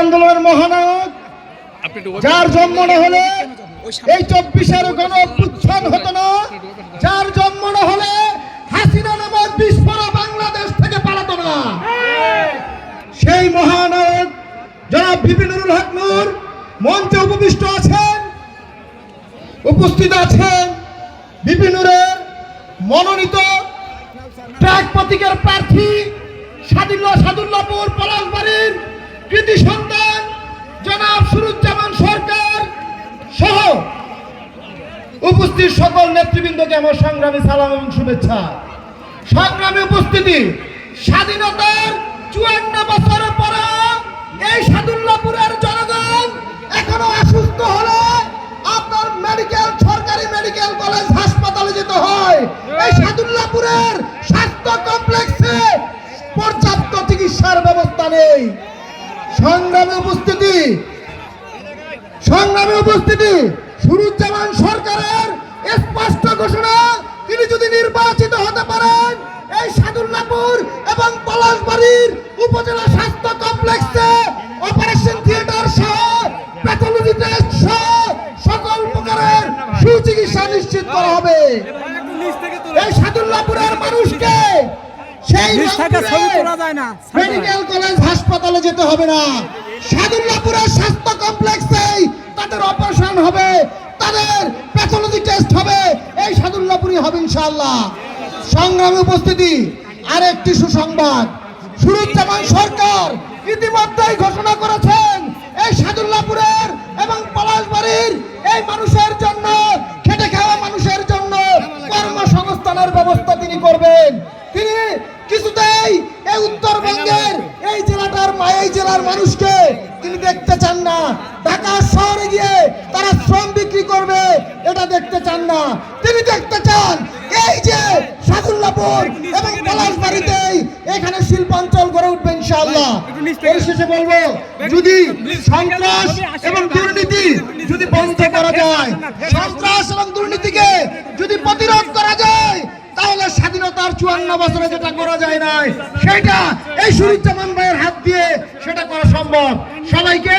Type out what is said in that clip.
আন্দোলনের মহানায়ক যার জন্ম না হলে এই চব্বিশের গণ অভ্যুত্থান হতো না। যার জন্ম না হলে হাসিনা নামক বিস্ফোরক বাংলাদেশ থেকে পালাতো না। সেই মহানায়ক জনাব বিপিনুরুল হক নূর মঞ্চে উপবিষ্ট আছেন উপস্থিত আছেন বিপিনুরের মনোনীত ট্রাক প্রতীকের প্রার্থী সাদুল্লাহ সাদুল্লাপুর কৃতি সন্তান, জনাব সুরুজ্জামান সরকার সহ উপস্থিত সকল নেতৃবৃন্দকে আমার সংগ্রামী সালাম এবং শুভেচ্ছা। সংগ্রামী উপস্থিতি, স্বাধীনতার চুয়ান্ন বছর পর এই সাদুল্লাপুরের জনগণ এখনও অসুস্থ হলে আপনার মেডিকেল, সরকারি মেডিকেল কলেজ হাসপাতালে যেতে হয়। এই সাদুল্লাপুরের স্বাস্থ্য কমপ্লেক্সে পর্যাপ্ত চিকিৎসার ব্যবস্থা নেই। সংগ্রামী উপস্থিতি সংগ্রামী উপস্থিতি সুরুজ্জামান সরকারের স্পষ্ট ঘোষণা তিনি যদি নির্বাচিত হতে পারেন এই সাদুল্লাপুর এবং পলাশবাড়ির উপজেলা স্বাস্থ্য কমপ্লেক্সে অপারেশন থিয়েটার সহ প্যাথোলজি টেস্ট সহ সকল প্রকারের সুচিকিৎসা নিশ্চিত করা হবে। এই সাদুল্লাপুরের মানুষকে সেই মেডিকেল কলেজ হাসপাতালে যেতে হবে না। সাদুল্লাপুরের স্বাস্থ্য কমপ্লেক্সেই তাদের অপারেশন হবে তাদের প্যাথোলজি টেস্ট হবে এই সাদুল্লাপুরই হবে ইনশাআল্লাহ। সংগ্রামী উপস্থিতি আরেকটি সুসংবাদ। সুরুজ্জামান সরকার ইতিমধ্যেই ঘোষণা করেছেন এই সাদুল্লাপুরের এবং পলাশবাড়ির এই মানুষের জন্য খেটে খাওয়া মানুষের জন্য কর্মসংস্থানের ব্যবস্থা তিনি করবেন। তিনি না। ঢাকা শহরে গিয়ে তারা শ্রম বিক্রি করবে, এটা দেখতে চান না। তিনি দেখতে চান, এই যে সাদুল্লাপুর এবং পলাশবাড়িতেই এখানে শিল্পাঞ্চল গড়ে উঠবে ইনশাআল্লাহ। পরিশেষে বলব, যদি সন্ত্রাস এবং দুর্নীতি যদি বন্ধ করা যায়, সন্ত্রাস এবং দুর্নীতিকে যদি প্রতিরোধ করা যায়, তাহলে স্বাধীনতার চুয়ান্ন বছরে যেটা করা যায় নাই, সেটা এই সুরুজ্জামান ভাইয়ের হাত দিয়ে সেটা করা সম্ভব। সবাইকে